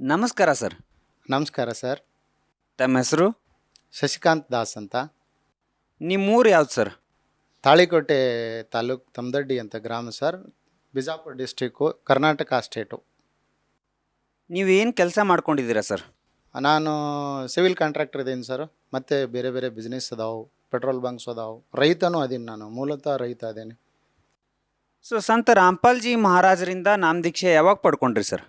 ನಮಸ್ಕಾರ ಸರ್. ನಮಸ್ಕಾರ ಸರ್. ತಮ್ಮ ಹೆಸರು? ಶಶಿಕಾಂತ್ ದಾಸ್ ಅಂತ. ನಿಮ್ಮೂರು ಯಾವ್ದು ಸರ್? ತಾಳಿಕೋಟೆ ತಾಲೂಕ್ ತಮ್ದಡ್ಡಿ ಅಂತ ಗ್ರಾಮ sir. Bijapur district Karnataka state ನೀವು ಏನು ಕೆಲಸ ಮಾಡ್ಕೊಂಡಿದ್ದೀರಾ ಸರ್? ನಾನು ಸಿವಿಲ್ ಕಾಂಟ್ರಾಕ್ಟರ್ ಇದ್ದೀನಿ ಸರ್. ಮತ್ತು ಬೇರೆ ಬೇರೆ ಬಿಸ್ನೆಸ್ ಅದಾವು ಪೆಟ್ರೋಲ್ ಬಂಕ್ಸ್ ಅದಾವು. ರೈತನೂ ಅದೀನಿ ನಾನು ಮೂಲತಃ ರೈತ ಅದೇನೆ ಸೊ ಸಂತ ರಾಮ್ಪಾಲ್ಜಿ ಮಹಾರಾಜರಿಂದ ನಾಮದೀಕ್ಷೆ ಯಾವಾಗ ಪಡ್ಕೊಂಡ್ರಿ ಸರ್?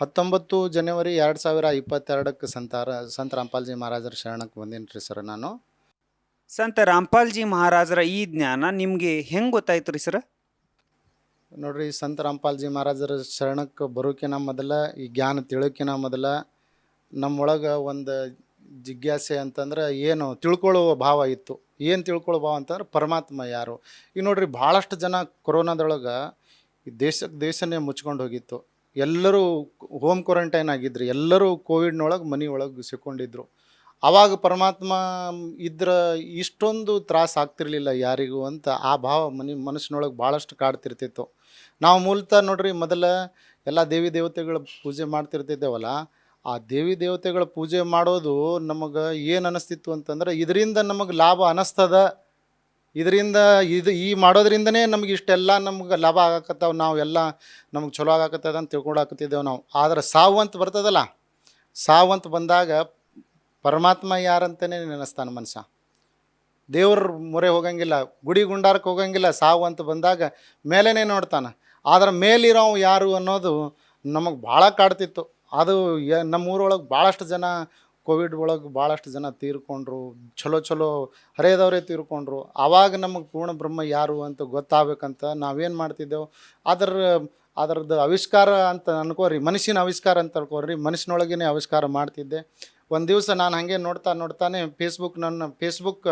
ಹತ್ತೊಂಬತ್ತು ಜನವರಿ ಎರಡು ಸಾವಿರ ಇಪ್ಪತ್ತೆರಡಕ್ಕೆ ಸಂತಾರ ಸಂತ ರಾಮ್ಪಾಲ್ಜಿ ಮಹಾರಾಜರ ಶರಣಕ್ಕೆ ಬಂದೀನಿ ರೀ ಸರ್ ನಾನು? ಸಂತ ರಾಮ್ಪಾಲ್ಜಿ ಮಹಾರಾಜರ ಈ ಜ್ಞಾನ ನಿಮಗೆ ಹೆಂಗೆ ಗೊತ್ತಾಯ್ತು ರೀ ಸರ್? ನೋಡ್ರಿ ಸಂತ ರಾಮ್ಪಾಲ್ಜಿ ಮಹಾರಾಜರ ಶರಣಕ್ಕೆ ಬರೋಕಿನ ಮೊದಲ ಈ ಜ್ಞಾನ ತಿಳೋಕಿನ ಮೊದಲ ನಮ್ಮೊಳಗೆ ಒಂದು ಜಿಜ್ಞಾಸೆ ಅಂತಂದ್ರೆ ಏನು ತಿಳ್ಕೊಳ್ಳುವ ಭಾವ ಇತ್ತು. ಏನು ತಿಳ್ಕೊಳ್ಳೋ ಭಾವ ಅಂತಂದ್ರೆ ಪರಮಾತ್ಮ ಯಾರು. ಈಗ ನೋಡ್ರಿ ಭಾಳಷ್ಟು ಜನ ಕೊರೋನಾದೊಳಗೆ ಈ ದೇಶಕ್ಕೆ ದೇಶನೇ ಮುಚ್ಕೊಂಡು ಹೋಗಿತ್ತು. ಎಲ್ಲರೂ ಹೋಮ್ ಕ್ವಾರಂಟೈನ್ ಆಗಿದ್ರು, ಎಲ್ಲರೂ ಕೋವಿಡ್ನೊಳಗೆ ಮನೆ ಒಳಗೆ ಸಿಕ್ಕೊಂಡಿದ್ರು. ಆವಾಗ ಪರಮಾತ್ಮ ಇದ್ರ ಇಷ್ಟೊಂದು ತ್ರಾಸ ಆಗ್ತಿರ್ಲಿಲ್ಲ ಯಾರಿಗೂ ಅಂತ ಆ ಭಾವ ಮನೆ ಮನಸ್ಸಿನೊಳಗೆ ಭಾಳಷ್ಟು ಕಾಡ್ತಿರ್ತಿತ್ತು. ನಾವು ಮೂಲತಃ ನೋಡ್ರಿ ಮೊದಲ ಎಲ್ಲ ದೇವಿ ದೇವತೆಗಳ ಪೂಜೆ ಮಾಡ್ತಿರ್ತಿದ್ದೇವಲ್ಲ, ಆ ದೇವಿ ದೇವತೆಗಳ ಪೂಜೆ ಮಾಡೋದು ನಮಗೆ ಏನು ಅನ್ನಿಸ್ತಿತ್ತು ಅಂತಂದ್ರೆ, ಇದರಿಂದ ನಮಗೆ ಲಾಭ ಅನಿಸ್ತದ ಇದರಿಂದ ಇದು ಈ ಮಾಡೋದ್ರಿಂದನೇ ನಮ್ಗೆ ಇಷ್ಟೆಲ್ಲ ನಮ್ಗೆ ಲಾಭ ಆಗಾಕತ್ತಾವ ನಾವು ಎಲ್ಲ ನಮ್ಗೆ ಚಲೋ ಆಗಕತ್ತದ ಅಂತ ತಿಳ್ಕೊಂಡಾಕತ್ತಿದ್ದೇವೆ ನಾವು. ಆದ್ರೆ ಸಾವು ಅಂತ ಬರ್ತದಲ್ಲ, ಸಾವು ಅಂತ ಬಂದಾಗ ಪರಮಾತ್ಮ ಯಾರಂತನೇ ನೆನೆಸ್ತಾನೆ ಮನುಷ್ಯ. ದೇವ್ರ ಮೊರೆ ಹೋಗಂಗಿಲ್ಲ, ಗುಡಿ ಗುಂಡಾರಕ್ಕೆ ಹೋಗಂಗಿಲ್ಲ, ಸಾವು ಅಂತ ಬಂದಾಗ ಮೇಲೇನೆ ನೋಡ್ತಾನೆ. ಆದ್ರೆ ಮೇಲಿರೋ ಯಾರು ಅನ್ನೋದು ನಮಗೆ ಭಾಳ ಕಾಡ್ತಿತ್ತು. ಅದು ನಮ್ಮ ಊರೊಳಗೆ ಭಾಳಷ್ಟು ಜನ ಕೋವಿಡ್ ಒಳಗೆ ಭಾಳಷ್ಟು ಜನ ತೀರ್ಕೊಂಡ್ರು ಚಲೋ ಚಲೋ ಹರೆಯದವರೇ ತೀರ್ಕೊಂಡ್ರು. ಆವಾಗ ನಮಗೆ ಪೂರ್ಣ ಬ್ರಹ್ಮ ಯಾರು ಅಂತ ಗೊತ್ತಾಗಬೇಕಂತ ನಾವೇನು ಮಾಡ್ತಿದ್ದೆವು? ಅದರ ಅದರದ್ದು ಆವಿಷ್ಕಾರ ಅಂತ ಅನ್ಕೋರಿ ಮನುಷ್ಯನ ಆವಿಷ್ಕಾರ ಅಂತ ಅನ್ಕೋರಿ ಮನುಷ್ಯನೊಳಗೇ ಆವಿಷ್ಕಾರ ಮಾಡ್ತಿದ್ದೆ. ಒಂದು ದಿವಸ ನಾನು ಹಾಗೆ ನೋಡ್ತಾ ನೋಡ್ತಾನೆ ಫೇಸ್ಬುಕ್ ನನ್ನ ಫೇಸ್ಬುಕ್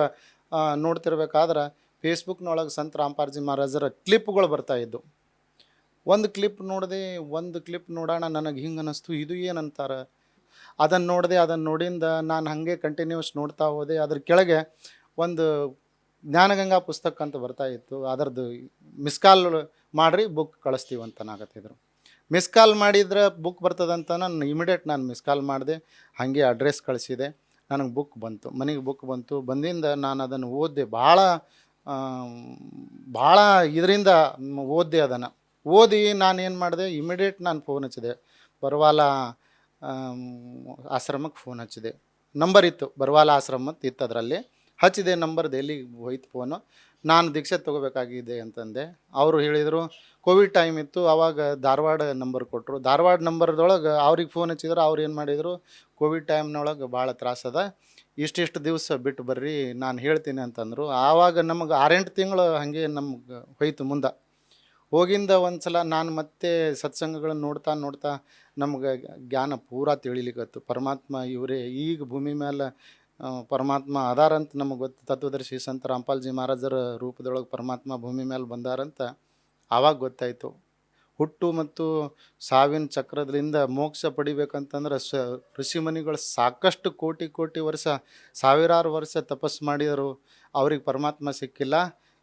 ನೋಡ್ತಿರ್ಬೇಕಾದ್ರೆ ಫೇಸ್ಬುಕ್ನೊಳಗೆ ಸಂತ ರಾಮಪಾರ್ಜಿ ಮಹಾರಾಜರ ಕ್ಲಿಪ್ಗಳು ಬರ್ತಾ ಇದ್ದು ಒಂದು ಕ್ಲಿಪ್ ನೋಡಿದೆ, ಒಂದು ಕ್ಲಿಪ್ ನೋಡೋಣ ನನಗೆ ಹಿಂಗೆ ಅನ್ನಿಸ್ತು ಇದು ಏನಂತಾರೆ ಅದನ್ನು ನೋಡಿದೆ ಅದನ್ನು ನೋಡಿಂದ ನಾನು ಹಾಗೆ ಕಂಟಿನ್ಯೂಸ್ ನೋಡ್ತಾ ಹೋದೆ. ಅದ್ರ ಕೆಳಗೆ ಒಂದು ಜ್ಞಾನಗಂಗಾ ಪುಸ್ತಕ ಅಂತ ಬರ್ತಾ ಇತ್ತು. ಅದರದ್ದು ಮಿಸ್ ಕಾಲ್ ಮಾಡಿರಿ ಬುಕ್ ಕಳಿಸ್ತೀವಿ ಅಂತ ನಾಗತ್ತಿದ್ರು ಮಿಸ್ ಕಾಲ್ ಮಾಡಿದ್ರೆ ಬುಕ್ ಬರ್ತದಂತ ನಾನು ಇಮಿಡಿಯೇಟ್ ನಾನು ಮಿಸ್ ಕಾಲ್ ಮಾಡಿದೆ. ಹಾಗೆ ಅಡ್ರೆಸ್ ಕಳಿಸಿದೆ. ನನಗೆ ಬುಕ್ ಬಂತು. ಮನೆಗೆ ಬುಕ್ ಬಂತು. ಬಂದಿಂದ ನಾನು ಅದನ್ನು ಓದಿದೆ. ಭಾಳ ಭಾಳ ಇದರಿಂದ ಓದಿದೆ ಅದನ್ನು. ಓದಿ ನಾನು ಏನು ಮಾಡಿದೆ? ಇಮಿಡಿಯೇಟ್ ನಾನು ಫೋನ್ ಹಚ್ಚಿದೆ. ಬರವಾಲ ಆಮ್, ಆಶ್ರಮಕ್ಕೆ ಫೋನ್ ಹಚ್ಚಿದೆ. ನಂಬರ್ ಇತ್ತು, ಬರವಾಲ ಆಶ್ರಮ ಅಂತ ಇತ್ತು ಅದರಲ್ಲಿ ಹಚ್ಚಿದೆ ನಂಬರ್ ಎಲ್ಲಿಗೆ ಹೋಯ್ತು ಫೋನು ನಾನು ದೀಕ್ಷೆ ತೊಗೋಬೇಕಾಗಿದೆ ಅಂತಂದೆ. ಅವರು ಹೇಳಿದರು ಕೋವಿಡ್ ಟೈಮ್ ಇತ್ತು ಆವಾಗ ಧಾರವಾಡ ನಂಬರ್ ಕೊಟ್ಟರು ಧಾರವಾಡ ನಂಬರ್ದೊಳಗೆ ಅವ್ರಿಗೆ ಫೋನ್ ಹಚ್ಚಿದ್ರು, ಅವ್ರು ಏನು ಮಾಡಿದರು ಕೋವಿಡ್ ಟೈಮ್ನೊಳಗೆ ಭಾಳ ತ್ರಾಸದ ಇಷ್ಟಿಷ್ಟು ದಿವಸ ಬಿಟ್ಟು ಬರ್ರಿ, ನಾನು ಹೇಳ್ತೀನಿ ಅಂತಂದರು. ಆವಾಗ ನಮಗೆ ಆರೆಂಟು ತಿಂಗಳು ಹಾಗೆ ನಮ್ಗೆ ಹೋಯ್ತು ಮುಂದೆ. ಹೋಗಿಂದ ಒಂದು ಸಲ ನಾನು ಮತ್ತೆ ಸತ್ಸಂಗಗಳನ್ನು ನೋಡ್ತಾ ನೋಡ್ತಾ ನಮ್ಗೆ ಜ್ಞಾನ ಪೂರ ತಿಳಿಲಿಕ್ಕತ್ತು ಪರಮಾತ್ಮ ಇವರೇ, ಈಗ ಭೂಮಿ ಮೇಲೆ ಪರಮಾತ್ಮ ಅದಾರಂತ ನಮಗೆ ಗೊತ್ತು. ತತ್ವದರ್ಶಿ ಸಂತ ರಾಮ್ಪಾಲ್ಜಿ ಮಹಾರಾಜರ ರೂಪದೊಳಗೆ ಪರಮಾತ್ಮ ಭೂಮಿ ಮೇಲೆ ಬಂದಾರಂತ ಆವಾಗ ಗೊತ್ತಾಯಿತು. ಹುಟ್ಟು ಮತ್ತು ಸಾವಿನ ಚಕ್ರದಿಂದ ಮೋಕ್ಷ ಪಡಿಬೇಕಂತಂದ್ರೆ ಸ ಋಷಿಮುನಿಗಳು ಸಾಕಷ್ಟು ಕೋಟಿ ಕೋಟಿ ವರ್ಷ, ಸಾವಿರಾರು ವರ್ಷ ತಪಸ್ಸು ಮಾಡಿದರು. ಅವ್ರಿಗೆ ಪರಮಾತ್ಮ ಸಿಕ್ಕಿಲ್ಲ.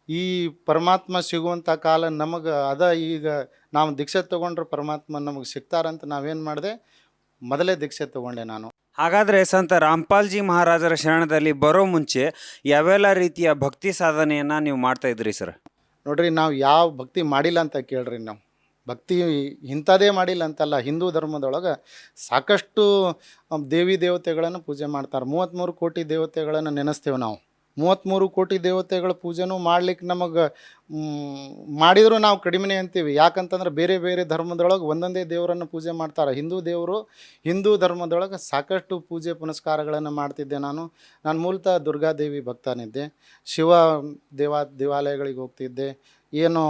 ಈ ಪರಮಾತ್ಮ ಸಿಗುವಂಥ ಕಾಲ ನಮಗೆ ಅದ ಈಗ ನಾವು ದೀಕ್ಷೆ ತೊಗೊಂಡ್ರೆ ಪರಮಾತ್ಮ ನಮಗೆ ಸಿಗ್ತಾರಂತ ನಾವೇನು ಮಾಡಿದೆ? ಮೊದಲೇ ದೀಕ್ಷೆ ತೊಗೊಂಡೆ ನಾನು. ಹಾಗಾದರೆ ಸಂತ ರಾಮ್ಪಾಲ್ಜಿ ಮಹಾರಾಜರ ಶರಣದಲ್ಲಿ ಬರೋ ಮುಂಚೆ ಯಾವೆಲ್ಲ ರೀತಿಯ ಭಕ್ತಿ ಸಾಧನೆಯನ್ನು ನೀವು ಮಾಡ್ತಾ ಇದ್ರಿ ಸರ್? ನೋಡ್ರಿ ನಾವು ಯಾವ ಭಕ್ತಿ ಮಾಡಿಲ್ಲ ಅಂತ ಕೇಳ್ರಿ ನಾವು. ಭಕ್ತಿ ಇಂಥದೇ ಮಾಡಿಲ್ಲ ಅಂತಲ್ಲ ಹಿಂದೂ ಧರ್ಮದೊಳಗೆ ಸಾಕಷ್ಟು ದೇವಿ ದೇವತೆಗಳನ್ನು ಪೂಜೆ ಮಾಡ್ತಾರೆ. ಮೂವತ್ತ್ಮೂರು ಕೋಟಿ ದೇವತೆಗಳನ್ನು ನೆನೆಸ್ತೇವೆ ನಾವು. ಮೂವತ್ತ್ಮೂರು ಕೋಟಿ ದೇವತೆಗಳ ಪೂಜೆನೂ ಮಾಡ್ಲಿಕ್ಕೆ ನಮಗೆ ಮಾಡಿದರೂ ನಾವು ಕಡಿಮೆನೇ ಅಂತೀವಿ. ಯಾಕಂತಂದ್ರೆ ಬೇರೆ ಬೇರೆ ಧರ್ಮದೊಳಗೆ ಒಂದೊಂದೇ ದೇವರನ್ನು ಪೂಜೆ ಮಾಡ್ತಾರೆ. ಹಿಂದೂ ದೇವರು, ಹಿಂದೂ ಧರ್ಮದೊಳಗೆ ಸಾಕಷ್ಟು ಪೂಜೆ ಪುನಸ್ಕಾರಗಳನ್ನು ಮಾಡ್ತಿದ್ದೆ ನಾನು. ನಾನು ಮೂಲತಃ ದುರ್ಗಾದೇವಿ ಭಕ್ತನಿದ್ದೆ. ಶಿವ ದೇವಾ, ದೇವಾಲಯಗಳಿಗೆ ಹೋಗ್ತಿದ್ದೆ. ಏನು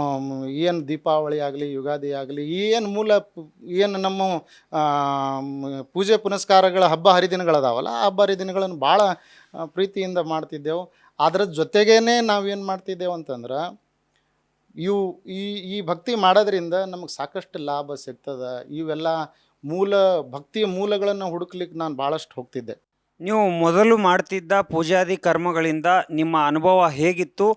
ಏನು ದೀಪಾವಳಿ ಆಗಲಿ, ಯುಗಾದಿ ಆಗಲಿ, ಏನು ಮೂಲ ಏನು ನಮ್ಮ ಪೂಜೆ ಪುನಸ್ಕಾರಗಳ ಹಬ್ಬ ಹರಿದಿನಗಳದಾವಲ್ಲ, ಆ ಹಬ್ಬ ಹರಿದಿನಗಳನ್ನು ಭಾಳ ಪ್ರೀತಿಯಿಂದ ಮಾಡ್ತಿದ್ದೆವು. ಅದರ ಜೊತೆಗೇ ನಾವೇನು ಮಾಡ್ತಿದ್ದೆವು ಅಂತಂದ್ರೆ, ಇವು, ಈ ಈ ಭಕ್ತಿ ಮಾಡೋದ್ರಿಂದ ನಮಗೆ ಸಾಕಷ್ಟು ಲಾಭ ಸಿಗ್ತದೆ. ಇವೆಲ್ಲ ಮೂಲ ಭಕ್ತಿಯ ಮೂಲಗಳನ್ನು ಹುಡುಕ್ಲಿಕ್ಕೆ ನಾನು ಭಾಳಷ್ಟು ಹೋಗ್ತಿದ್ದೆ. ನೀವು ಮೊದಲು ಮಾಡ್ತಿದ್ದ ಪೂಜಾದಿ ಕರ್ಮಗಳಿಂದ ನಿಮ್ಮ ಅನುಭವ ಹೇಗಿತ್ತು?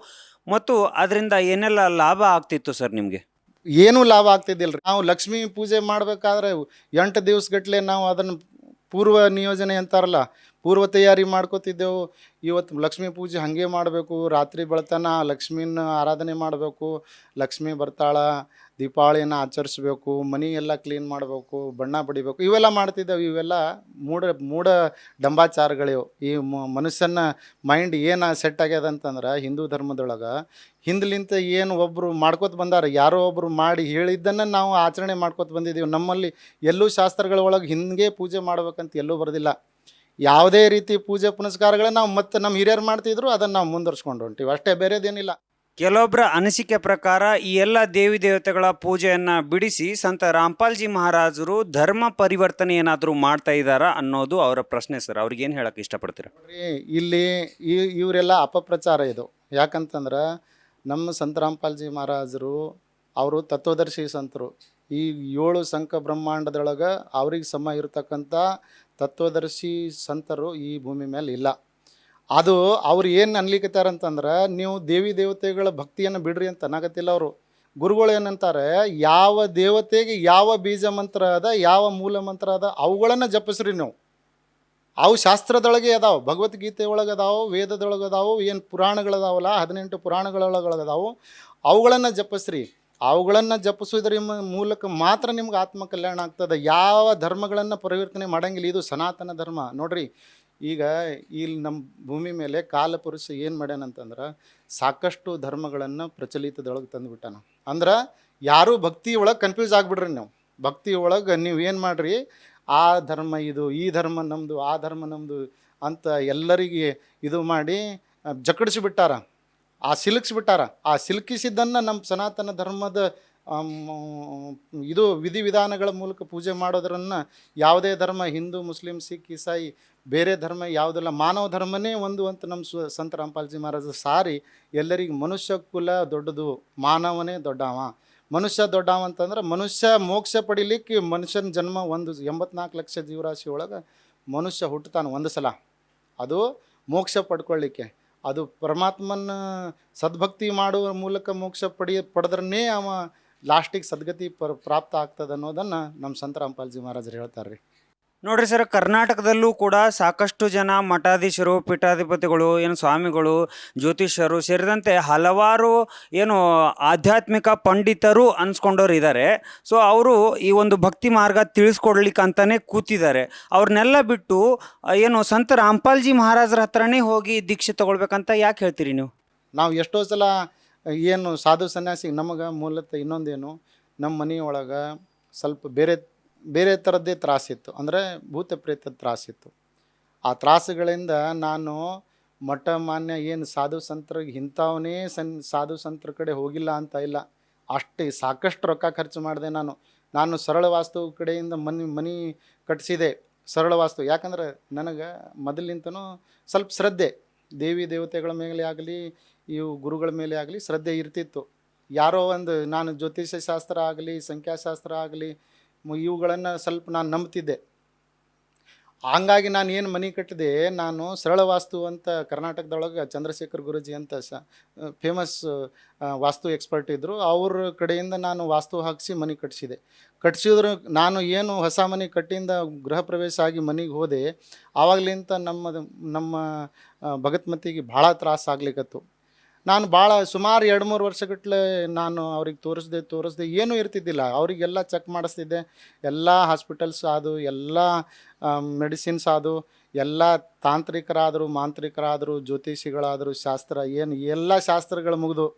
ಮತ್ತು ಅದರಿಂದ ಏನೆಲ್ಲ ಲಾಭ ಆಗ್ತಿತ್ತು ಸರ್ ನಿಮಗೆ? ಏನೂ ಲಾಭ ಆಗ್ತಿದ್ದಿಲ್ಲ ರೀ ನಾವು ಲಕ್ಷ್ಮೀ ಪೂಜೆ ಮಾಡಬೇಕಾದ್ರೆ ಎಂಟು ದಿವಸಗಟ್ಲೆ ನಾವು ಅದನ್ನು ಪೂರ್ವ ನಿಯೋಜನೆ ಅಂತಾರಲ್ಲ ಪೂರ್ವ ತಯಾರಿ ಮಾಡ್ಕೋತಿದ್ದೆವು. ಇವತ್ತು ಲಕ್ಷ್ಮೀ ಪೂಜೆ ಹಾಗೆ ಮಾಡಬೇಕು. ರಾತ್ರಿ ಬೆಳತನ ಲಕ್ಷ್ಮೀನ ಆರಾಧನೆ ಮಾಡಬೇಕು. ಲಕ್ಷ್ಮೀ ಬರ್ತಾಳ, ದೀಪಾವಳಿನ ಆಚರಿಸ್ಬೇಕು, ಮನೆ ಎಲ್ಲ ಕ್ಲೀನ್ ಮಾಡಬೇಕು, ಬಣ್ಣ ಬಡಿಬೇಕು. ಇವೆಲ್ಲ ಮಾಡ್ತಿದ್ದೆವು. ಇವೆಲ್ಲ ಮೂಢ ಮೂಢ ಡಂಬಾಚಾರಗಳಿವು. ಈ ಮನುಷ್ಯನ ಮೈಂಡ್ ಏನು ಸೆಟ್ ಆಗ್ಯದ ಅಂತಂದ್ರೆ ಹಿಂದೂ ಧರ್ಮದೊಳಗೆ ಹಿಂದ್ಲಿಂತ ಏನು ಒಬ್ಬರು ಮಾಡ್ಕೋತ ಬಂದಾರ, ಯಾರೋ ಒಬ್ಬರು ಮಾಡಿ ಹೇಳಿದ್ದನ್ನು ನಾವು ಆಚರಣೆ ಮಾಡ್ಕೋತ ಬಂದಿದ್ದೀವಿ. ನಮ್ಮಲ್ಲಿ ಎಲ್ಲೂ ಶಾಸ್ತ್ರಗಳ ಒಳಗೆ ಹಿಂದೆ ಪೂಜೆ ಮಾಡ್ಬೇಕಂತ ಎಲ್ಲೂ ಬರೋದಿಲ್ಲ. ಯಾವುದೇ ರೀತಿ ಪೂಜೆ ಪುನಸ್ಕಾರಗಳನ್ನ ನಾವು ಮತ್ತೆ ನಮ್ಮ ಹಿರಿಯರು ಮಾಡ್ತಿದ್ರು ಅದನ್ನು ನಾವು ಮುಂದುವರ್ಸ್ಕೊಂಡು ಹೊಂಟೀವಿ ಅಷ್ಟೇ ಬೇರೆದೇನಿಲ್ಲ. ಕೆಲವೊಬ್ಬರ ಅನಿಸಿಕೆ ಪ್ರಕಾರ ಈ ಎಲ್ಲ ದೇವಿ ದೇವತೆಗಳ ಪೂಜೆಯನ್ನು ಬಿಡಿಸಿ ಸಂತ ರಾಮ್ಪಾಲ್ಜಿ ಮಹಾರಾಜರು ಧರ್ಮ ಪರಿವರ್ತನೆ ಏನಾದರೂ ಮಾಡ್ತಾ ಇದ್ದಾರಾ ಅನ್ನೋದು ಅವರ ಪ್ರಶ್ನೆ ಸರ್. ಅವ್ರಿಗೇನು ಹೇಳಕ್ಕೆ ಇಷ್ಟಪಡ್ತೀರಾ? ಇಲ್ಲಿ ಈ ಇವರೆಲ್ಲ ಅಪಪ್ರಚಾರ ಇದು. ಯಾಕಂತಂದ್ರೆ ನಮ್ಮ ಸಂತ ರಾಮ್ಪಾಲ್ಜಿ ಮಹಾರಾಜರು ಅವರು ತತ್ವದರ್ಶಿ ಸಂತರು. ಈ ಏಳು ಸಂಕ ಬ್ರಹ್ಮಾಂಡದೊಳಗೆ ಅವ್ರಿಗೆ ಸಮ ಇರತಕ್ಕಂಥ ತತ್ವದರ್ಶಿ ಸಂತರು ಈ ಭೂಮಿ ಮೇಲೆ ಇಲ್ಲ. ಅದು ಅವ್ರು ಏನು ಅನ್ಲಿಕ್ಕತ್ತಾರಂತಂದ್ರೆ ನೀವು ದೇವಿ ದೇವತೆಗಳ ಭಕ್ತಿಯನ್ನು ಬಿಡ್ರಿ ಅಂತ ಅನ್ನಕತ್ತಿಲ್ಲ ಅವರು. ಗುರುಗಳು ಏನಂತಾರೆ, ಯಾವ ದೇವತೆಗೆ ಯಾವ ಬೀಜ ಮಂತ್ರ ಅದ, ಯಾವ ಮೂಲ ಮಂತ್ರ ಅದ, ಅವುಗಳನ್ನು ಜಪಿಸ್ರಿ ನೀವು. ಅವು ಶಾಸ್ತ್ರದೊಳಗೆ ಅದಾವೆ, ಭಗವದ್ಗೀತೆ ಒಳಗೆ ಅದಾವು, ವೇದದೊಳಗೆ ಅದಾವೆ, ಏನು ಪುರಾಣಗಳದಾವಲ್ಲ ಹದಿನೆಂಟು ಪುರಾಣಗಳೊಳಗೆ ಅದಾವು, ಅವುಗಳನ್ನು ಜಪಿಸ್ರಿ. ಅವುಗಳನ್ನು ಜಪಿಸೋದ್ರ ಮೂಲಕ ಮಾತ್ರ ನಿಮ್ಗೆ ಆತ್ಮ ಕಲ್ಯಾಣ ಆಗ್ತದೆ. ಯಾವ ಧರ್ಮಗಳನ್ನು ಪರಿವರ್ತನೆ ಮಾಡಂಗಿಲ್ಲ. ಇದು ಸನಾತನ ಧರ್ಮ. ನೋಡ್ರಿ, ಈಗ ಇಲ್ಲಿ ನಮ್ಮ ಭೂಮಿ ಮೇಲೆ ಕಾಲಪುರುಷ ಏನು ಮಾಡ್ಯಾನಂತಂದ್ರೆ ಸಾಕಷ್ಟು ಧರ್ಮಗಳನ್ನು ಪ್ರಚಲಿತದೊಳಗೆ ತಂದುಬಿಟ್ಟಾನ. ಅಂದ್ರೆ ಯಾರೂ ಭಕ್ತಿ ಒಳಗೆ ಕನ್ಫ್ಯೂಸ್ ಆಗಿಬಿಡ್ರಿ ನೀವು. ಭಕ್ತಿ ಒಳಗೆ ನೀವು ಏನು ಮಾಡ್ರಿ, ಆ ಧರ್ಮ ಇದು, ಈ ಧರ್ಮ ನಮ್ಮದು ಆ ಧರ್ಮ ನಮ್ಮದು ಅಂತ ಎಲ್ಲರಿಗೆ ಇದು ಮಾಡಿ ಜಕಡಿಸಿಬಿಟ್ಟಾರ ಆ ಸಿಲುಕಿಸ್ಬಿಟ್ಟಾರ. ಆ ಸಿಲುಕಿಸಿದ್ದನ್ನು ನಮ್ಮ ಸನಾತನ ಧರ್ಮದ ಇದು ವಿಧಿವಿಧಾನಗಳ ಮೂಲಕ ಪೂಜೆ ಮಾಡೋದ್ರನ್ನ ಯಾವುದೇ ಧರ್ಮ, ಹಿಂದೂ, ಮುಸ್ಲಿಂ, ಸಿಖ್, ಇಸಾಯಿ, ಬೇರೆ ಧರ್ಮ ಯಾವುದಲ್ಲ, ಮಾನವ ಧರ್ಮನೇ ಒಂದು ಅಂತ ನಮ್ಮ ಸು ಸಂತ ರಾಮ್ಪಾಲ್ಜಿ ಮಹಾರಾಜ ಸಾರಿ, ಎಲ್ಲರಿಗೆ ಮನುಷ್ಯ ಕುಲ ದೊಡ್ಡದು, ಮಾನವನೇ ದೊಡ್ಡವ. ಮನುಷ್ಯ ದೊಡ್ಡವ ಅಂತಂದ್ರೆ ಮನುಷ್ಯ ಮೋಕ್ಷ ಪಡಿಲಿಕ್ಕೆ ಮನುಷ್ಯನ ಜನ್ಮ ಒಂದು, ಎಂಬತ್ನಾಲ್ಕು ಲಕ್ಷ ಜೀವರಾಶಿ ಒಳಗೆ ಮನುಷ್ಯ ಹುಟ್ಟುತ್ತಾನೆ ಒಂದು ಸಲ. ಅದು ಮೋಕ್ಷ ಪಡ್ಕೊಳ್ಳಿಕ್ಕೆ. ಅದು ಪರಮಾತ್ಮನ ಸದ್ಭಕ್ತಿ ಮಾಡುವ ಮೂಲಕ ಮೋಕ್ಷ ಪಡಿ ಪಡೆದ್ರೇ ಅವ ಲಾಸ್ಟಿಗೆ ಸದ್ಗತಿ ಪರ, ಪ್ರಾಪ್ತ ಆಗ್ತದೆ ಅನ್ನೋದನ್ನು ನಮ್ಮ ಸಂತ ರಾಮ್ಪಾಲ್ಜಿ ಮಹಾರಾಜರು ಹೇಳ್ತಾರೆ ರೀ ನೋಡ್ರಿ ಸರ್, ಕರ್ನಾಟಕದಲ್ಲೂ ಕೂಡ ಸಾಕಷ್ಟು ಜನ ಮಠಾಧೀಶರು, ಪೀಠಾಧಿಪತಿಗಳು, ಏನು ಸ್ವಾಮಿಗಳು, ಜ್ಯೋತಿಷ್ಯರು ಸೇರಿದಂತೆ ಹಲವಾರು ಏನು ಆಧ್ಯಾತ್ಮಿಕ ಪಂಡಿತರು ಅನ್ಸ್ಕೊಂಡವ್ರು ಇದ್ದಾರೆ ಸೊ ಅವರು ಈ ಒಂದು ಭಕ್ತಿ ಮಾರ್ಗ ತಿಳಿಸ್ಕೊಡ್ಲಿಕ್ಕೆ ಅಂತಾನೆ ಕೂತಿದ್ದಾರೆ ಅವ್ರನ್ನೆಲ್ಲ ಬಿಟ್ಟು ಏನು ಸಂತ ರಾಮ್ಪಾಲ್ಜಿ ಮಹಾರಾಜರ ಹತ್ರನೇ ಹೋಗಿ ದೀಕ್ಷೆ ತಗೊಳ್ಬೇಕಂತ ಯಾಕೆ ಹೇಳ್ತೀರಿ ನೀವು? ನಾವು ಎಷ್ಟೋ ಸಲ, ಏನು ಸಾಧು ಸನ್ಯಾಸಿ ನಮಗೆ ಮೂಲತಃ ಇನ್ನೊಂದೇನು ನಮ್ಮ ಮನೆಯೊಳಗೆ ಸ್ವಲ್ಪ ಬೇರೆ ಬೇರೆ ಥರದ್ದೇ ತ್ರಾಸಿತ್ತು. ಅಂದರೆ ಭೂತ ಪ್ರೇತ ತ್ರಾಸಿತ್ತು. ಆ ತ್ರಾಸುಗಳಿಂದ ನಾನು ಮಠ ಮಾನ್ಯ ಏನು ಸಾಧು ಸಂತರಿಗೆ ಇಂಥವನೇ ಸನ್, ಸಾಧು ಸಂತರ ಕಡೆ ಹೋಗಿಲ್ಲ ಅಂತ ಇಲ್ಲ. ಅಷ್ಟೇ ಸಾಕಷ್ಟು ರೊಕ್ಕ ಖರ್ಚು ಮಾಡಿದೆ ನಾನು. ನಾನು ಸರಳ ವಾಸ್ತು ಕಡೆಯಿಂದ ಮನೆ ಮನೆ ಕಟ್ಟಿಸಿದೆ ಸರಳ ವಾಸ್ತು. ಯಾಕಂದ್ರೆ ನನಗೆ ಮೊದಲಿಂತನೂ ಸ್ವಲ್ಪ ಶ್ರದ್ಧೆ. ದೇವಿ ದೇವತೆಗಳ ಮೇಲೆ ಆಗಲಿ, ಇವು ಗುರುಗಳ ಮೇಲೆ ಆಗಲಿ ಶ್ರದ್ಧೆ ಇರ್ತಿತ್ತು. ಯಾರೋ ಒಂದು ನಾನು ಜ್ಯೋತಿಷ್ಯ ಶಾಸ್ತ್ರ ಆಗಲಿ, ಸಂಖ್ಯಾಶಾಸ್ತ್ರ ಆಗಲಿ ಇವುಗಳನ್ನು ಸ್ವಲ್ಪ ನಾನು ನಂಬ್ತಿದ್ದೆ. ಹಂಗಾಗಿ ನಾನು ಏನು ಮನೆ ಕಟ್ಟಿದೆ, ನಾನು ಸರಳ ವಾಸ್ತು ಅಂತ ಕರ್ನಾಟಕದೊಳಗೆ ಚಂದ್ರಶೇಖರ್ ಗುರುಜಿ ಅಂತ ಸ ಫೇಮಸ್ ವಾಸ್ತು ಎಕ್ಸ್ಪರ್ಟ್ ಇದ್ದರು ಅವ್ರ ಕಡೆಯಿಂದ ನಾನು ವಾಸ್ತು ಹಾಕಿಸಿ ಮನೆ ಕಟ್ಟಿಸಿದೆ ಕಟ್ಟಿಸಿದ್ರು ನಾನು ಏನು ಹೊಸ ಮನೆ ಕಟ್ಟಿಂದ ಗೃಹ ಪ್ರವೇಶ ಆಗಿ ಮನೆಗೆ ಹೋದೆ, ಆವಾಗಲಿಂತ ನಮ್ಮ ನಮ್ಮ ಭಗತ್ಮತಿಗೆ ಭಾಳ ತ್ರಾಸ ಆಗ್ಲಿಕ್ಕತ್ತು ನಾನು ಭಾಳ ಸುಮಾರು ಎರಡು ಮೂರು ವರ್ಷಗಟ್ಟಲೆ ನಾನು ಅವ್ರಿಗೆ ತೋರಿಸ್ದೆ ತೋರಿಸ್ದೆ, ಏನೂ ಇರ್ತಿದ್ದಿಲ್ಲ. ಅವರಿಗೆಲ್ಲ ಚೆಕ್ ಮಾಡಿಸ್ತಿದ್ದೆ. ಎಲ್ಲ ಹಾಸ್ಪಿಟಲ್ಸ್ ಆದವು, ಎಲ್ಲ ಮೆಡಿಸಿನ್ಸ್ ಆದವು, ಎಲ್ಲ ತಾಂತ್ರಿಕರಾದರೂ, ಮಾಂತ್ರಿಕರಾದರೂ, ಜ್ಯೋತಿಷಿಗಳಾದರೂ, ಶಾಸ್ತ್ರ, ಏನು, ಎಲ್ಲ ಶಾಸ್ತ್ರಗಳು ಮುಗಿದು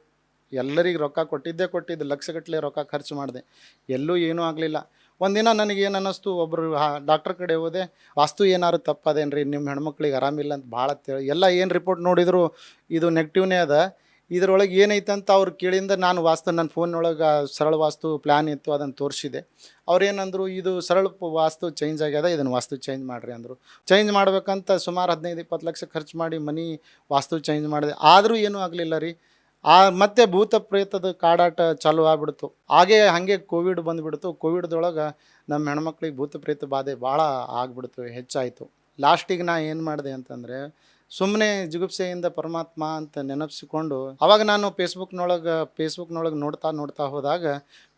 ಎಲ್ಲರಿಗೆ ರೊಕ್ಕ ಕೊಟ್ಟಿದ್ದೇ ಕೊಟ್ಟಿದ್ದು ಲಕ್ಷಗಟ್ಟಲೆ ರೊಕ್ಕ ಖರ್ಚು ಮಾಡಿದೆ. ಎಲ್ಲೂ ಏನೂ ಆಗಲಿಲ್ಲ. ಒಂದಿನ ನನಗೆ ಏನು ಅನ್ನಿಸ್ತು ಒಬ್ಬರು ಡಾಕ್ಟರ್ ಕಡೆ ಹೋದೆ, ವಾಸ್ತು ಏನಾದ್ರು ತಪ್ಪದೇನ್ರಿ? ನಿಮ್ಮ ಹೆಣ್ಮಕ್ಳಿಗೆ ಆರಾಮಿಲ್ಲ ಅಂತ ಭಾಳ ತಿಳಿ ಎಲ್ಲ ಏನು ರಿಪೋರ್ಟ್ ನೋಡಿದ್ರು, ಇದು ನೆಗೆಟಿವ್ನೇ ಅದ. ಇದರೊಳಗೆ ಏನೈತೆ ಅಂತ ಅವ್ರು ಕೇಳಿಂದ ನಾನು ವಾಸ್ತು ನನ್ನ ಫೋನೊಳಗೆ ಸರಳ ವಾಸ್ತು ಪ್ಲ್ಯಾನ್ ಇತ್ತು, ಅದನ್ನು ತೋರಿಸಿದೆ. ಅವ್ರೇನಂದ್ರು ಇದು ಸರಳ ವಾಸ್ತು ಚೇಂಜ್ ಆಗ್ಯದ, ಇದನ್ನು ವಾಸ್ತು ಚೇಂಜ್ ಮಾಡಿರಿ ಅಂದರು. ಚೇಂಜ್ ಮಾಡ್ಬೇಕಂತ ಸುಮಾರು ಹದಿನೈದು ಇಪ್ಪತ್ತು ಲಕ್ಷ ಖರ್ಚು ಮಾಡಿ ಮನಿ ವಾಸ್ತು ಚೇಂಜ್ ಮಾಡಿದೆ. ಆದರೂ ಏನೂ ಆಗಲಿಲ್ಲ ರೀ. ಆ, ಮತ್ತೆ ಭೂತ ಪ್ರೇತದ ಕಾಡಾಟ ಚಾಲು ಆಗ್ಬಿಡ್ತು. ಹಾಗೆ ಹಾಗೆ ಕೋವಿಡ್ ಬಂದುಬಿಡ್ತು. ಕೋವಿಡ್ದೊಳಗೆ ನಮ್ಮ ಹೆಣ್ಮಕ್ಳಿಗೆ ಭೂತ ಪ್ರೇತ ಬಾಧೆ ಭಾಳ ಆಗ್ಬಿಡ್ತು, ಹೆಚ್ಚಾಯಿತು. ಲಾಸ್ಟಿಗೆ ನಾ ಏನು ಮಾಡಿದೆ ಅಂತಂದರೆ ಸುಮ್ಮನೆ ಜಿಗುಪ್ಸೆಯಿಂದ ಪರಮಾತ್ಮ ಅಂತ ನೆನಪಿಸಿಕೊಂಡು, ಅವಾಗ ನಾನು ಫೇಸ್ಬುಕ್ನೊಳಗೆ ಫೇಸ್ಬುಕ್ನೊಳಗೆ ನೋಡ್ತಾ ನೋಡ್ತಾ ಹೋದಾಗ,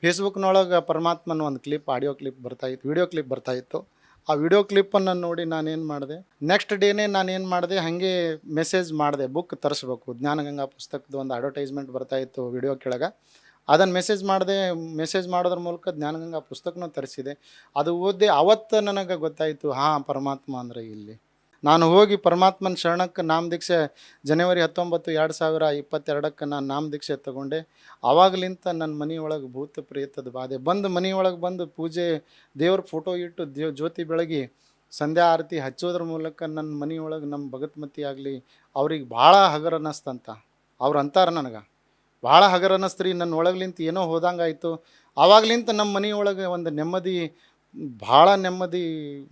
ಫೇಸ್ಬುಕ್ನೊಳಗೆ ಪರಮಾತ್ಮನ ಒಂದು ಕ್ಲಿಪ್, ಆಡಿಯೋ ಕ್ಲಿಪ್ ಬರ್ತಾಯಿತ್ತು ವಿಡಿಯೋ ಕ್ಲಿಪ್ ಬರ್ತಾಯಿತ್ತು ಆ ವಿಡಿಯೋ ಕ್ಲಿಪ್ಪನ್ನು ನೋಡಿ ನಾನೇನು ಮಾಡಿದೆ? ನೆಕ್ಸ್ಟ್ ಡೇನೇ ನಾನೇನು ಮಾಡಿದೆ? ಹಾಗೆ ಮೆಸೇಜ್ ಮಾಡಿದೆ. ಬುಕ್ ತರಿಸ್ಬೇಕು. ಜ್ಞಾನಗಂಗಾ ಪುಸ್ತಕದ ಒಂದು ಅಡ್ವರ್ಟೈಸ್ಮೆಂಟ್ ಬರ್ತಾಯಿತ್ತು ವಿಡಿಯೋ ಕೆಳಗೆ. ಅದನ್ನು ಮೆಸೇಜ್ ಮಾಡಿದೆ. ಮೆಸೇಜ್ ಮಾಡೋದ್ರ ಮೂಲಕ ಜ್ಞಾನಗಂಗಾ ಪುಸ್ತಕನೂ ತರಿಸಿದೆ. ಅದು ಓದಿ ಅವತ್ತು ನನಗೆ ಗೊತ್ತಾಯಿತು, ಹಾಂ, ಪರಮಾತ್ಮ ಅಂದರೆ ಇಲ್ಲಿ. ನಾನು ಹೋಗಿ ಪರಮಾತ್ಮನ ಶರಣಕ್ಕೆ ನಾಮ ದೀಕ್ಷೆ ಜನವರಿ ಹತ್ತೊಂಬತ್ತು ಎರಡು ಸಾವಿರ ಇಪ್ಪತ್ತೆರಡಕ್ಕೆ ನಾನು ನಾಮ ದೀಕ್ಷೆ ತಗೊಂಡೆ. ಆವಾಗಲಿಂತ ನನ್ನ ಮನೆಯೊಳಗೆ ಭೂತ ಪ್ರೇತದ ಬಾಧೆ. ಬಂದು ಮನೆಯೊಳಗೆ ಬಂದು ಪೂಜೆ ದೇವ್ರ ಫೋಟೋ ಇಟ್ಟು ದೇವ್ ಜ್ಯೋತಿ ಬೆಳಗಿ ಸಂಧ್ಯಾ ಆರತಿ ಹಚ್ಚೋದ್ರ ಮೂಲಕ ನನ್ನ ಮನೆಯೊಳಗೆ ನಮ್ಮ ಭಗತ್ಮತಿ ಆಗಲಿ, ಅವ್ರಿಗೆ ಭಾಳ ಹಗರ ಅನ್ನಿಸ್ತಂತ. ಅವ್ರು ಅಂತಾರೆ ನನಗೆ. ಭಾಳ ಹಗರ ಅನ್ನಿಸ್ತ್ರಿ. ನನ್ನ ಒಳಗ್ಲಿಂತ ಏನೋ ಹೋದಂಗಾಯಿತು. ಆವಾಗಲಿಂತ ನಮ್ಮ ಮನೆಯೊಳಗೆ ಒಂದು ನೆಮ್ಮದಿ ಭಾಳ ನೆಮ್ಮದಿ,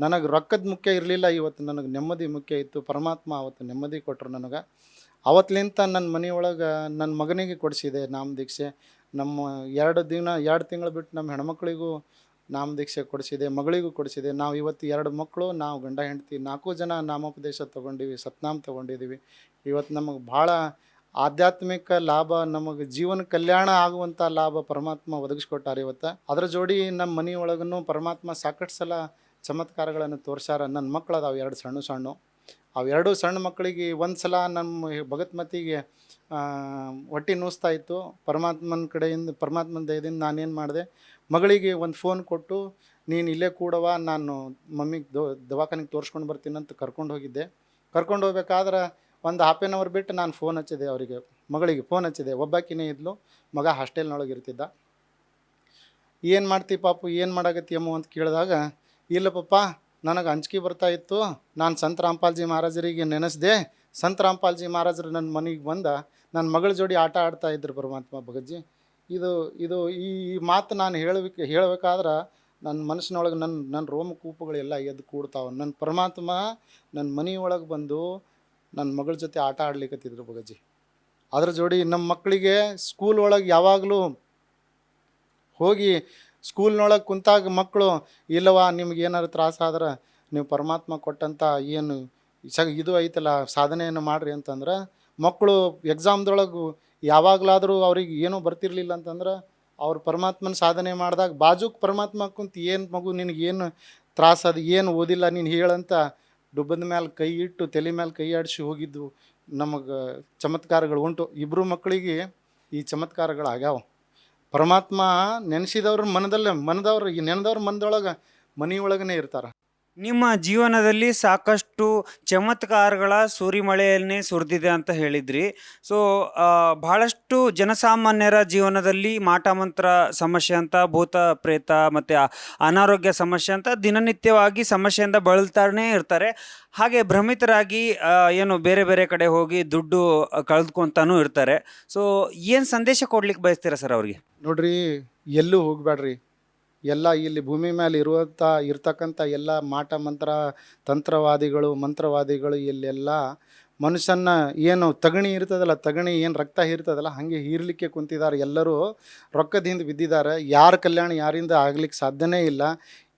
ನನಗೆ ರೊಕ್ಕದ ಮುಖ್ಯ ಇರಲಿಲ್ಲ, ಇವತ್ತು ನನಗೆ ನೆಮ್ಮದಿ ಮುಖ್ಯ ಇತ್ತು. ಪರಮಾತ್ಮ ಅವತ್ತು ನೆಮ್ಮದಿ ಕೊಟ್ಟರು ನನಗೆ. ಅವತ್ತಲಿಂತ ನನ್ನ ಮನೆಯೊಳಗೆ ನನ್ನ ಮಗನಿಗೆ ಕೊಡಿಸಿದೆ ನಾಮ ದೀಕ್ಷೆ. ನಮ್ಮ ಎರಡು ದಿನ, ಎರಡು ತಿಂಗಳು ಬಿಟ್ಟು ನಮ್ಮ ಹೆಣ್ಮಕ್ಳಿಗೂ ನಾಮ ದೀಕ್ಷೆ ಕೊಡಿಸಿದೆ, ಮಗಳಿಗೂ ಕೊಡಿಸಿದೆ. ನಾವು ಇವತ್ತು ಎರಡು ಮಕ್ಕಳು ನಾವು ಗಂಡ, ಹೆಂಡತಿ, ನಾಲ್ಕು ಜನ ನಾಮೋಪದೇಶ ತೊಗೊಂಡಿವಿ, ಸತ್ನಾಮ್ ತೊಗೊಂಡಿದ್ದೀವಿ ಇವತ್ತು ನಮಗೆ ಭಾಳ ಆಧ್ಯಾತ್ಮಿಕ ಲಾಭ, ನಮಗೆ ಜೀವನ ಕಲ್ಯಾಣ ಆಗುವಂಥ ಲಾಭ ಪರಮಾತ್ಮ ಒದಗಿಸ್ಕೊಟ್ಟಾರೆ ಇವತ್ತು. ಅದ್ರ ಜೋಡಿ ನಮ್ಮ ಮನೆಯೊಳಗೂ ಪರಮಾತ್ಮ ಸಾಕಷ್ಟು ಸಲ ಚಮತ್ಕಾರಗಳನ್ನು ತೋರ್ಸ್ಯಾರ. ನನ್ನ ಮಕ್ಕಳು ಅದಾವೆ ಎರಡು ಸಣ್ಣ ಸಣ್ಣ. ಅವೆರಡು ಸಣ್ಣ ಮಕ್ಕಳಿಗೆ ಒಂದು ಸಲ ನಮ್ಮ ಭಗತ್ಮತಿಗೆ ಹೊಟ್ಟೆ ನೂಸ್ತಾ ಇತ್ತು. ಪರಮಾತ್ಮನ ಕಡೆಯಿಂದ, ಪರಮಾತ್ಮನ ದಯದಿಂದ ನಾನೇನು ಮಾಡಿದೆ, ಮಗಳಿಗೆ ಒಂದು ಫೋನ್ ಕೊಟ್ಟು, ನೀನು ಇಲ್ಲೇ ಕೂಡವ, ನಾನು ಮಮ್ಮಿಗೆ ದೋ, ದವಾಖಾನೆಗೆ ತೋರಿಸ್ಕೊಂಡು ಬರ್ತೀನಿ ಅಂತ ಕರ್ಕೊಂಡು ಹೋಗಿದ್ದೆ. ಕರ್ಕೊಂಡು ಹೋಗ್ಬೇಕಾದ್ರೆ ಒಂದು ಹಾಫ್ ಆನ್ ಅವರ್ ಬಿಟ್ಟು ನಾನು ಫೋನ್ ಹಚ್ಚಿದೆ ಅವರಿಗೆ, ಮಗಳಿಗೆ ಫೋನ್ ಹಚ್ಚಿದೆ. ಒಬ್ಬಾಕಿನೇ ಇದ್ಲು, ಮಗ ಹಾಸ್ಟೆಲ್ನೊಳಗೆ ಇರ್ತಿದ್ದ. ಏನು ಮಾಡ್ತಿ ಪಾಪು, ಏನು ಮಾಡಾಕತ್ತಿಯಮ್ಮ ಅಂತ ಕೇಳಿದಾಗ, ಇಲ್ಲ ಪಪ್ಪ, ನನಗೆ ಅಂಜಿಕೆ ಬರ್ತಾ ಇತ್ತು. ನಾನು ಸಂತ ರಾಮ್ಪಾಲ್ಜಿ ಮಹಾರಾಜರಿಗೆ ನೆನೆಸ್ದೆ. ಸಂತ ರಾಮ್ಪಾಲ್ಜಿ ಮಹಾರಾಜರು ನನ್ನ ಮನೆಗೆ ಬಂದ ನನ್ನ ಮಗಳ ಜೋಡಿ ಆಟ ಆಡ್ತಾ ಇದ್ರು ಪರಮಾತ್ಮ ಭಗಜ್ಜಿ ಇದು ಇದು ಈ ಮಾತು ನಾನು ಹೇಳಬೇಕು ಹೇಳಬೇಕಾದ್ರೆ ನನ್ನ ಮನಸ್ಸಿನೊಳಗೆ ನನ್ನ ನನ್ನ ರೋಮಕೂಪಗಳೆಲ್ಲ ಎದ್ದು ಕೂಡ್ತಾವೆ. ನನ್ನ ಪರಮಾತ್ಮ ನನ್ನ ಮನೆಯೊಳಗೆ ಬಂದು ನನ್ನ ಮಗಳ ಜೊತೆ ಆಟ ಆಡ್ಲಿಕ್ಕತ್ತಿದ್ರು ಬಗಜ್ಜಿ ಅದ್ರ ಜೋಡಿ ನಮ್ಮ ಮಕ್ಕಳಿಗೆ ಸ್ಕೂಲ್ ಒಳಗೆ ಯಾವಾಗಲೂ ಹೋಗಿ ಸ್ಕೂಲ್ನೊಳಗೆ ಕುಂತಾಗ ಮಕ್ಕಳು ಇಲ್ಲವಾ ನಿಮ್ಗೆ ಏನಾರು ತ್ರಾಸ ಆದ್ರೆ ನೀವು ಪರಮಾತ್ಮ ಕೊಟ್ಟಂಥ ಏನು ಸ ಇದು ಐತಲ್ಲ, ಸಾಧನೆಯನ್ನು ಮಾಡಿರಿ ಅಂತಂದ್ರೆ ಮಕ್ಕಳು ಎಕ್ಸಾಮ್ದೊಳಗೆ ಯಾವಾಗಲಾದರೂ ಅವ್ರಿಗೆ ಏನೂ ಬರ್ತಿರ್ಲಿಲ್ಲ ಅಂತಂದ್ರೆ ಅವ್ರು ಪರಮಾತ್ಮನ ಸಾಧನೆ ಮಾಡಿದಾಗ ಬಾಜುಕ್ ಪರಮಾತ್ಮ ಕುಂತು ಏನು ಮಗು ನಿನಗೆ ಏನು ತ್ರಾಸ ಅದು ಏನು ಓದಿಲ್ಲ ನೀನು ಹೇಳಂತ ಡುಬ್ಬದ ಮ್ಯಾಲೆ ಕೈ ಇಟ್ಟು ತಲೆ ಮ್ಯಾಲೆ ಕೈ ಆಡಿಸಿ ಹೋಗಿದ್ದು ನಮಗೆ ಚಮತ್ಕಾರಗಳು ಉಂಟು. ಇಬ್ಬರು ಮಕ್ಕಳಿಗೆ ಈ ಚಮತ್ಕಾರಗಳು ಆಗ್ಯಾವ ಪರಮಾತ್ಮ ನೆನೆಸಿದವ್ರ ಮನದಲ್ಲೇ, ಮನದವ್ರು ಈ ನೆನೆದವ್ರ ಮನದೊಳಗೆ ಮನೆಯೊಳಗನೇ ಇರ್ತಾರೆ. ನಿಮ್ಮ ಜೀವನದಲ್ಲಿ ಸಾಕಷ್ಟು ಚಮತ್ಕಾರಗಳ ಸುರಿಮಳೆಯನ್ನೇ ಸುರಿದಿದೆ ಅಂತ ಹೇಳಿದ್ರಿ. ಸೊ ಬಹಳಷ್ಟು ಜನಸಾಮಾನ್ಯರ ಜೀವನದಲ್ಲಿ ಮಾಟ ಮಂತ್ರ ಸಮಸ್ಯೆ ಅಂತ, ಭೂತ ಪ್ರೇತ ಮತ್ತು ಅನಾರೋಗ್ಯ ಸಮಸ್ಯೆ ಅಂತ ದಿನನಿತ್ಯವಾಗಿ ಸಮಸ್ಯೆಯಿಂದ ಬಳಲ್ತಾನೆ ಇರ್ತಾರೆ. ಹಾಗೆ ಭ್ರಮಿತರಾಗಿ ಏನು ಬೇರೆ ಬೇರೆ ಕಡೆ ಹೋಗಿ ದುಡ್ಡು ಕಳೆದುಕೊಂತಾನೂ ಇರ್ತಾರೆ. ಸೊ ಏನು ಸಂದೇಶ ಕೊಡ್ಲಿಕ್ಕೆ ಬಯಸ್ತೀರಾ ಸರ್ ಅವ್ರಿಗೆ? ನೋಡ್ರಿ, ಎಲ್ಲೂ ಹೋಗಬೇಡ್ರಿ ಎಲ್ಲ ಇಲ್ಲಿ ಭೂಮಿ ಮೇಲೆ ಇರುವಂಥ ಇರ್ತಕ್ಕಂಥ ಎಲ್ಲ ಮಾಟ ಮಂತ್ರ, ತಂತ್ರವಾದಿಗಳು, ಮಂತ್ರವಾದಿಗಳು ಇಲ್ಲೆಲ್ಲ ಮನುಷ್ಯನ ಏನು ತಗಣಿ ಇರ್ತದಲ್ಲ, ತಗಣಿ ಏನು ರಕ್ತ ಹೀರ್ತದಲ್ಲ, ಹಾಗೆ ಹೀರ್ಲಿಕ್ಕೆ ಕುಂತಿದ್ದಾರೆ. ಎಲ್ಲರೂ ರೊಕ್ಕದಿಂದ ಬಿದ್ದಿದ್ದಾರೆ. ಯಾರ ಕಲ್ಯಾಣ ಯಾರಿಂದ ಆಗ್ಲಿಕ್ಕೆ ಸಾಧ್ಯನೇ ಇಲ್ಲ.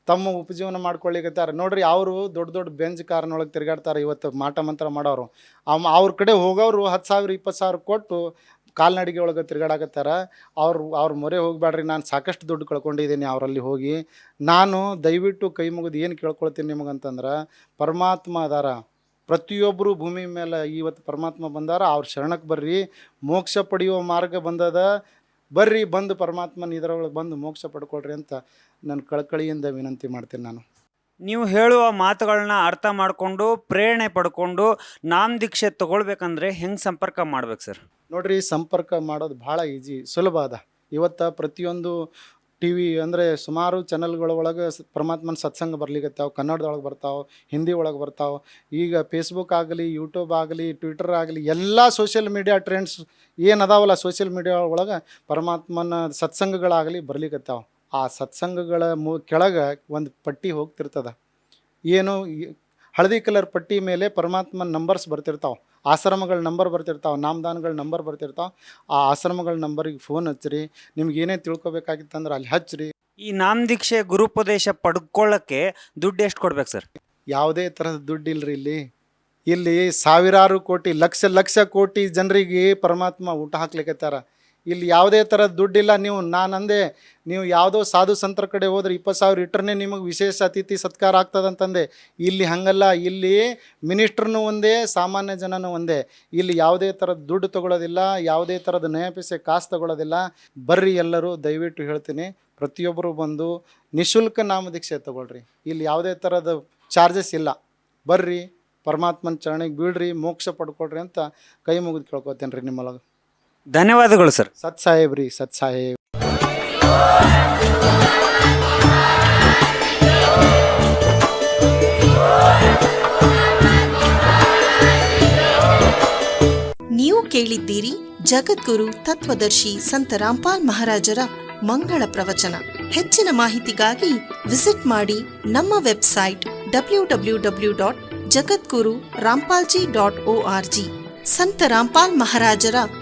ತಮ್ಮ ಉಪಜೀವನ ಮಾಡ್ಕೊಳ್ಳಿಕತ್ತಾರೆ. ನೋಡ್ರಿ, ಅವರು ದೊಡ್ಡ ದೊಡ್ಡ ಬೆಂಜ್ ಕಾರ್ನೊಳಗೆ ತಿರುಗಾಡ್ತಾರೆ. ಇವತ್ತು ಮಾಟ ಮಂತ್ರ ಮಾಡೋರು. ಅವ್ ಅವ್ರ ಕಡೆ ಹೋಗೋರು ಹತ್ತು ಸಾವಿರ, ಇಪ್ಪತ್ತು ಸಾವಿರ ಕೊಟ್ಟು ಕಾಲ್ನಡಿಗೆ ಒಳಗೆ ತಿರುಗಾಡಕತ್ತಾರ. ಅವ್ರು, ಅವ್ರ ಮೊರೆ ಹೋಗಬೇಡ್ರಿ ನಾನು ಸಾಕಷ್ಟು ದುಡ್ಡು ಕಳ್ಕೊಂಡಿದ್ದೀನಿ ಅವರಲ್ಲಿ ಹೋಗಿ. ನಾನು ದಯವಿಟ್ಟು ಕೈ ಮುಗಿದು ಏನು ಕೇಳ್ಕೊಳ್ತೀನಿ ನಿಮಗಂತಂದ್ರೆ, ಪರಮಾತ್ಮ ಅದಾರ. ಪ್ರತಿಯೊಬ್ಬರು ಭೂಮಿ ಮೇಲೆ ಇವತ್ತು ಪರಮಾತ್ಮ ಬಂದಾರ, ಅವ್ರ ಶರಣಕ್ಕೆ ಬರ್ರಿ. ಮೋಕ್ಷ ಪಡೆಯುವ ಮಾರ್ಗ ಬಂದದ, ಬರ್ರಿ, ಬಂದು ಪರಮಾತ್ಮನ ಇದರೊಳಗೆ ಬಂದು ಮೋಕ್ಷ ಪಡ್ಕೊಳ್ರಿ ಅಂತ ನಾನು ಕಳಕಳಿಯಿಂದ ವಿನಂತಿ ಮಾಡ್ತೀನಿ ನಾನು. ನೀವು ಹೇಳುವ ಮಾತುಗಳನ್ನ ಅರ್ಥ ಮಾಡಿಕೊಂಡು, ಪ್ರೇರಣೆ ಪಡ್ಕೊಂಡು, ನಾಮ ದೀಕ್ಷೆ ತಗೊಳ್ಬೇಕಂದ್ರೆ ಹೆಂಗೆ ಸಂಪರ್ಕ ಮಾಡ್ಬೇಕು ಸರ್? ನೋಡ್ರಿ, ಸಂಪರ್ಕ ಮಾಡೋದು ಭಾಳ ಈಜಿ, ಸುಲಭ ಅದ. ಇವತ್ತು ಪ್ರತಿಯೊಂದು ಟಿ ವಿ ಅಂದರೆ ಸುಮಾರು ಚಾನಲ್ಗಳ ಒಳಗೆ ಪರಮಾತ್ಮನ ಸತ್ಸಂಗ ಬರ್ಲಿಕತ್ತಾವೆ, ಕನ್ನಡದೊಳಗೆ ಬರ್ತಾವೆ, ಹಿಂದಿ ಒಳಗೆ ಬರ್ತಾವೆ. ಈಗ ಫೇಸ್ಬುಕ್ ಆಗಲಿ ಯೂಟ್ಯೂಬ್ ಆಗಲಿ ಟ್ವಿಟರ್ ಆಗಲಿ, ಎಲ್ಲ ಸೋಷಿಯಲ್ ಮೀಡಿಯಾ ಟ್ರೆಂಡ್ಸ್ ಏನದಾವಲ್ಲ ಅದಾವಲ್ಲ ಸೋಷಿಯಲ್ ಮೀಡಿಯಾ ಒಳಗೆ ಪರಮಾತ್ಮನ ಸತ್ಸಂಗಗಳಾಗಲಿ ಬರ್ಲಿಕತ್ತಾವೆ. ಆ ಸತ್ಸಂಗಗಳ ಮು, ಕೆಳಗೆ ಒಂದು ಪಟ್ಟಿ ಹೋಗ್ತಿರ್ತದೆ. ಏನು ಹಳದಿ ಕಲರ್ ಪಟ್ಟಿ ಮೇಲೆ ಪರಮಾತ್ಮನ ನಂಬರ್ಸ್ ಬರ್ತಿರ್ತಾವೆ. ಆಶ್ರಮಗಳ ನಂಬರ್ ಬರ್ತಿರ್ತಾವೆ ನಾಮದಾನಗಳ ನಂಬರ್ ಬರ್ತಿರ್ತಾವೆ ಆ ಆಶ್ರಮಗಳ ನಂಬರಿಗೆ ಫೋನ್ ಹಚ್ಚಿರಿ. ನಿಮ್ಗೆ ಏನೇ ತಿಳ್ಕೊಬೇಕಾಗಿತ್ತಂದ್ರೆ ಅಲ್ಲಿ ಹಚ್ಚಿರಿ. ಈ ನಾಮದೀಕ್ಷೆ ಗುರುಪದೇಶ ಪಡ್ಕೊಳ್ಳೋಕ್ಕೆ ದುಡ್ಡು ಎಷ್ಟು ಕೊಡ್ಬೇಕು ಸರ್? ಯಾವುದೇ ಥರದ ದುಡ್ಡು ಇಲ್ರಿ ಇಲ್ಲಿ. ಇಲ್ಲಿ ಸಾವಿರಾರು ಕೋಟಿ ಲಕ್ಷ ಲಕ್ಷ ಕೋಟಿ ಜನರಿಗೆ ಪರಮಾತ್ಮ ಊಟ ಹಾಕ್ಲಿಕ್ಕತ್ತಾರ ಇಲ್ಲಿ ಯಾವುದೇ ಥರದ ದುಡ್ಡಿಲ್ಲ. ನೀವು ನಾನು ಅಂದೆ ನೀವು ಯಾವುದೋ ಸಾಧು ಸಂತರ ಕಡೆ ಹೋದ್ರೆ ಇಪ್ಪತ್ತು ಸಾವಿರ ಇಟ್ಟರೆ ನಿಮಗೆ ವಿಶೇಷ ಅತಿಥಿ ಸತ್ಕಾರ ಆಗ್ತದಂತಂದೆ ಇಲ್ಲಿ ಹಂಗಲ್ಲ. ಇಲ್ಲಿ ಮಿನಿಸ್ಟ್ರನು ಒಂದೇ, ಸಾಮಾನ್ಯ ಜನನೂ ಒಂದೇ. ಇಲ್ಲಿ ಯಾವುದೇ ಥರದ ದುಡ್ಡು ತಗೊಳ್ಳೋದಿಲ್ಲ ಯಾವುದೇ ಥರದ ನಯಪಿಸೆ ಕಾಸು ತಗೊಳ್ಳೋದಿಲ್ಲ ಬರ್ರಿ ಎಲ್ಲರೂ, ದಯವಿಟ್ಟು ಹೇಳ್ತೀನಿ, ಪ್ರತಿಯೊಬ್ಬರು ಬಂದು ನಿಶುಲ್ಕ ನಾಮದೀಕ್ಷೆ ತಗೊಳ್ರಿ. ಇಲ್ಲಿ ಯಾವುದೇ ಥರದ ಚಾರ್ಜಸ್ ಇಲ್ಲ. ಬರ್ರಿ, ಪರಮಾತ್ಮನ ಚರಣಿಗೆ ಬೀಳ್ರಿ, ಮೋಕ್ಷ ಪಡ್ಕೊಳ್ರಿ ಅಂತ ಕೈ ಮುಗಿದು ಕೇಳ್ಕೊತೇನೆ ರೀ ನಿಮ್ಮೊಳಗೆ. ಧನ್ಯವಾದಗಳು ಸರ್. ಸತ್ ಸಾಹೇಬ್ ರೀ ಸತ್ ಸಾಹೇಬ್. ನೀವು ಕೇಳಿದ್ದೀರಿ ಜಗದ್ಗುರು ತತ್ವದರ್ಶಿ ಸಂತ ರಾಮ್ಪಾಲ್ ಮಹಾರಾಜರ ಮಂಗಳ ಪ್ರವಚನ. ಹೆಚ್ಚಿನ ಮಾಹಿತಿಗಾಗಿ ವಿಸಿಟ್ ಮಾಡಿ ನಮ್ಮ website W W W dot Jagadguru Rampalji dot O R G. Sant Rampal ಮಹಾರಾಜರ